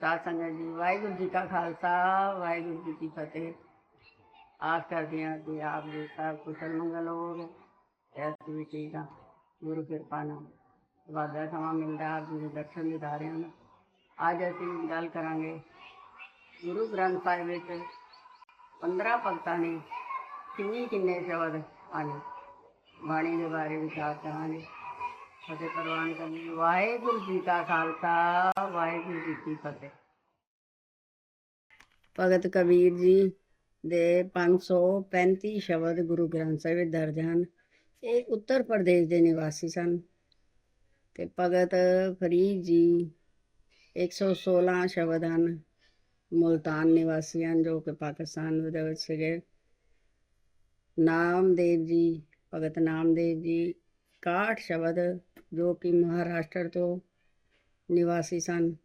ਸਾਧ ਸੰਗਤ ਜੀ, ਵਾਹਿਗੁਰੂ ਜੀ ਕਾ ਖਾਲਸਾ, ਵਾਹਿਗੁਰੂ ਜੀ ਕੀ ਫਤਿਹ। ਆਸ ਕਰਦੇ ਹਾਂ ਕਿ ਆਪ ਜੀ ਸਭ ਕੁਸ਼ਲ ਮੰਗਲ ਹੋਵੇ ਐਸੀ ਵੀ ਠੀਕ ਆ, ਗੁਰੂ ਕਿਰਪਾ ਨਾਲ। ਵਾਦਾ ਸਮਾਂ ਮਿਲਦਾ ਆਪ ਜੀ ਦੇ ਦਰਸ਼ਨ ਦਿਦਾਰਿਆਂ ਨੂੰ। ਅੱਜ ਅਸੀਂ ਗੱਲ ਕਰਾਂਗੇ ਗੁਰੂ ਗ੍ਰੰਥ ਸਾਹਿਬ ਵਿੱਚ 15 ਭਗਤਾਂ ਨੇ ਕਿੰਨੇ ਕਿੰਨੇ ਸ਼ਬਦ ਹਨ? ਬਾਣੀ ਦੇ ਬਾਰੇ ਵਿਚਾਰ ਕਰਾਂਗੇ। ਫਤਿਹ ਪ੍ਰਵਾਨ ਕਰੀ ਵਾਹਿਗੁਰੂ ਜੀ ਕਾ ਖਾਲਸਾ, ਵਾਹਿਗੁਰੂ ਜੀ ਕੀ ਫਤਿਹ। ਭਗਤ ਕਬੀਰ ਜੀ ਦੇ 535 ਸ਼ਬਦ ਗੁਰੂ ਗ੍ਰੰਥ ਸਾਹਿਬ ਵਿੱਚ ਦਰਜ ਹਨ। ਇਹ ਉੱਤਰ ਪ੍ਰਦੇਸ਼ ਦੇ ਨਿਵਾਸੀ ਸਨ। ਤੇ ਭਗਤ ਫਰੀਦ ਜੀ 116 ਸ਼ਬਦ ਹਨ। ਮੁਲਤਾਨ ਨਿਵਾਸੀ ਹਨ ਜੋ ਕਿ ਪਾਕਿਸਤਾਨ ਦੇ ਵਿੱਚ ਸੀਗੇ। ਨਾਮਦੇਵ ਜੀ, ਭਗਤ ਨਾਮਦੇਵ ਜੀ 61 ਸ਼ਬਦ ਜੋ ਕਿ ਮਹਾਰਾਸ਼ਟਰ ਤੋਂ ਨਿਵਾਸੀ ਸਨ।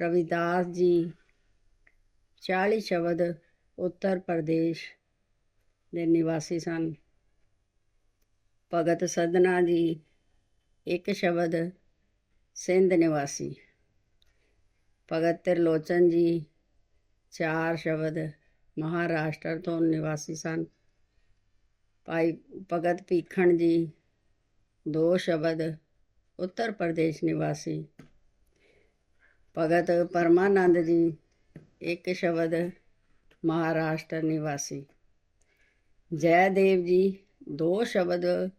ਰਵਿਦਾਸ ਜੀ 40 ਸ਼ਬਦ ਉੱਤਰ ਪ੍ਰਦੇਸ਼ ਦੇ ਨਿਵਾਸੀ ਸਨ। ਭਗਤ ਸਦਨਾ ਜੀ, ਇੱਕ ਸ਼ਬਦ ਸਿੰਧ ਨਿਵਾਸੀ। ਭਗਤ ਤਿਰਲੋਚਨ ਜੀ, ਚਾਰ ਸ਼ਬਦ ਮਹਾਰਾਸ਼ਟਰ ਤੋਂ ਨਿਵਾਸੀ ਸਨ। ਭਾਈ ਭਗਤ ਭੀਖਣ ਜੀ, ਦੋ ਸ਼ਬਦ, ਉੱਤਰ ਪ੍ਰਦੇਸ਼ ਨਿਵਾਸੀ। ਭਗਤ ਪਰਮਾਨੰਦ ਜੀ, ਇੱਕ ਸ਼ਬਦ, ਮਹਾਰਾਸ਼ਟਰ ਨਿਵਾਸੀ। ਜੈਦੇਵ ਜੀ, ਦੋ ਸ਼ਬਦ,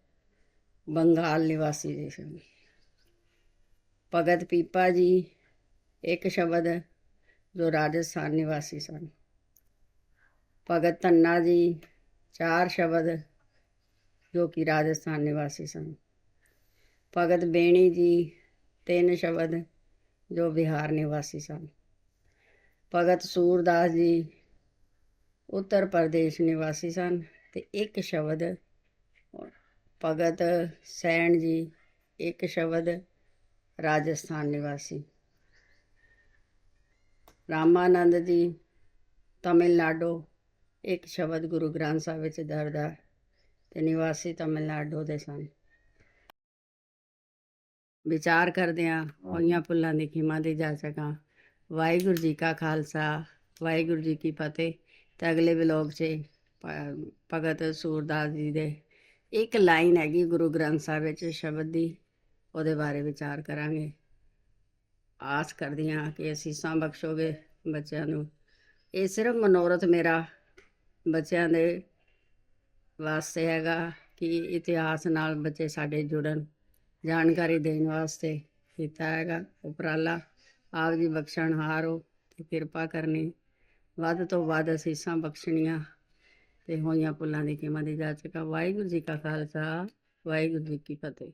ਬੰਗਾਲ ਨਿਵਾਸੀ ਦੇ ਸਨ। ਭਗਤ ਪੀਪਾ ਜੀ, ਇੱਕ ਸ਼ਬਦ, ਜੋ ਰਾਜਸਥਾਨ ਨਿਵਾਸੀ ਸਨ। ਭਗਤ ਧੰਨਾ ਜੀ, ਚਾਰ ਸ਼ਬਦ ਜੋ ਕਿ ਰਾਜਸਥਾਨ ਨਿਵਾਸੀ ਸਨ। ਭਗਤ ਬੇਣੀ ਜੀ ਤਿੰਨ ਸ਼ਬਦ ਜੋ ਬਿਹਾਰ ਨਿਵਾਸੀ ਸਨ। ਭਗਤ ਸੂਰਦਾਸ ਜੀ ਉੱਤਰ ਪ੍ਰਦੇਸ਼ ਨਿਵਾਸੀ ਸਨ ਤੇ ਇੱਕ ਸ਼ਬਦ ਭਗਤ ਸੈਣ ਜੀ ਇੱਕ ਸ਼ਬਦ ਰਾਜਸਥਾਨ ਨਿਵਾਸੀ। ਰਾਮਾਨੰਦ ਜੀ ਤਮਿਲਨਾਡੂ ਇੱਕ ਸ਼ਬਦ ਗੁਰੂ ਗ੍ਰੰਥ ਸਾਹਿਬ ਵਿੱਚ ਦਰਜ ਹੈ ਤੇ ਨਿਵਾਸੀ ਤਮਿਲਨਾਡੂ ਦੇ ਸਨ। ਵਿਚਾਰ ਕਰਦੇ ਹਾਂ ਹੋਈਆਂ ਪੁੱਲਾਂ ਦੀ ਖਿਮਾ ਦੀ ਜਾ ਸਕਾਂ। ਵਾਹਿਗੁਰੂ ਜੀ ਕਾ ਖਾਲਸਾ, ਵਾਹਿਗੁਰੂ ਜੀ ਕੀ ਫਤਿਹ। ਤੇ ਅਗਲੇ ਬਲੌਗ 'ਚ ਭਗਤ ਸੂਰਦਾਸ ਜੀ ਦੇ ਇੱਕ ਲਾਈਨ ਹੈਗੀ ਗੁਰੂ ਗ੍ਰੰਥ ਸਾਹਿਬ ਵਿੱਚ ਸ਼ਬਦ ਦੀ, ਉਹਦੇ ਬਾਰੇ ਵਿਚਾਰ ਕਰਾਂਗੇ। ਆਸ ਕਰਦੀ ਹਾਂ ਕਿ ਅਸੀਸਾਂ ਬਖਸ਼ੋਗੇ ਬੱਚਿਆਂ ਨੂੰ। ਇਹ ਸਿਰਫ ਮਨੋਰਥ ਮੇਰਾ, ਬੱਚਿਆਂ ਦੇ ਵਾਸਤੇ ਹੈਗਾ ਕਿ ਇਤਿਹਾਸ ਨਾਲ ਬੱਚੇ ਸਾਡੇ ਜੁੜਨ, ਜਾਣਕਾਰੀ ਦੇਣ ਵਾਸਤੇ ਕੀਤਾ ਹੈਗਾ ਉਪਰਾਲਾ। ਆਪ ਜੀ ਬਖਸ਼ਣਹਾਰ ਹੋ ਤੇ ਕਿਰਪਾ ਕਰਨੀ। ਵੱਧ ਤੋਂ ਵੱਧ ਅਸੀਸਾਂ ਬਖਸ਼ਣੀਆਂ ਤੇ ਹੋਈਆਂ ਪੁੱਲਾਂ ਦੀ ਕੀਮਤ ਦੀ ਜਾਚਕਾ ਵਾਹਿਗੁਰੂ ਜੀ ਕਾ ਖਾਲਸਾ, ਵਾਹਿਗੁਰੂ ਜੀ ਕੀ ਫਤਿਹ।